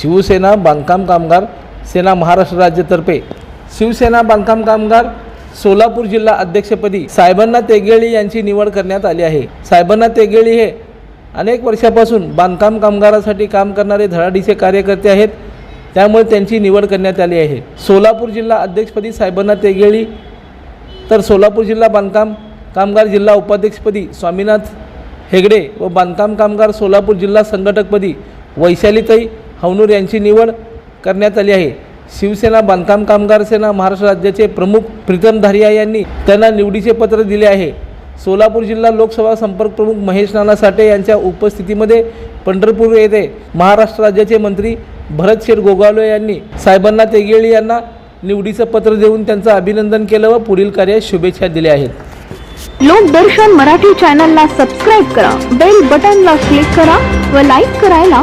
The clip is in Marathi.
शिवसेना बांधकाम कामगार सेना महाराष्ट्र राज्यातर्फे शिवसेना बांधकाम कामगार सोलापूर जिल्हा अध्यक्षपदी साहेबांना तेगेळी यांची निवड करण्यात आली आहे. साहेबांना तेगेळी हे अनेक वर्षापासून बांधकाम कामगारासाठी काम करणारे धडाडीचे कार्यकर्ते आहेत. त्यामुळे त्यांची निवड करण्यात आली आहे. सोलापूर जिल्हा अध्यक्षपदी साहेबांना तेगेळी तर सोलापूर जिल्हा बांधकाम कामगार जिल्हा उपाध्यक्षपदी स्वामीनाथ हेगडे व बांधकाम कामगार सोलापूर जिल्हा संघटकपदी वैशालीताई हवनूर यांची निवड करण्यात आली आहे. शिवसेना बांधकाम कामगार सेना महाराष्ट्र राज्याचे प्रमुख प्रीतम धारिया यांनी त्यांना निवडीचे पत्र दिले आहे. सोलापूर जिल्हा लोकसभा संपर्क प्रमुख महेश नाना साठे यांच्या उपस्थितीमध्ये पंढरपूर येथे महाराष्ट्र राज्याचे मंत्री भरत शेठ गोगावले यांनी साहेबांना तेगेळी यांना निवडीचं पत्र देऊन त्यांचं अभिनंदन केलं व पुढील कार्य शुभेच्छा दिल्या आहेत. लोकदर्शन मराठी चॅनलला सबस्क्राईब करा बेल बटनला क्लिक करा व लाईक करायला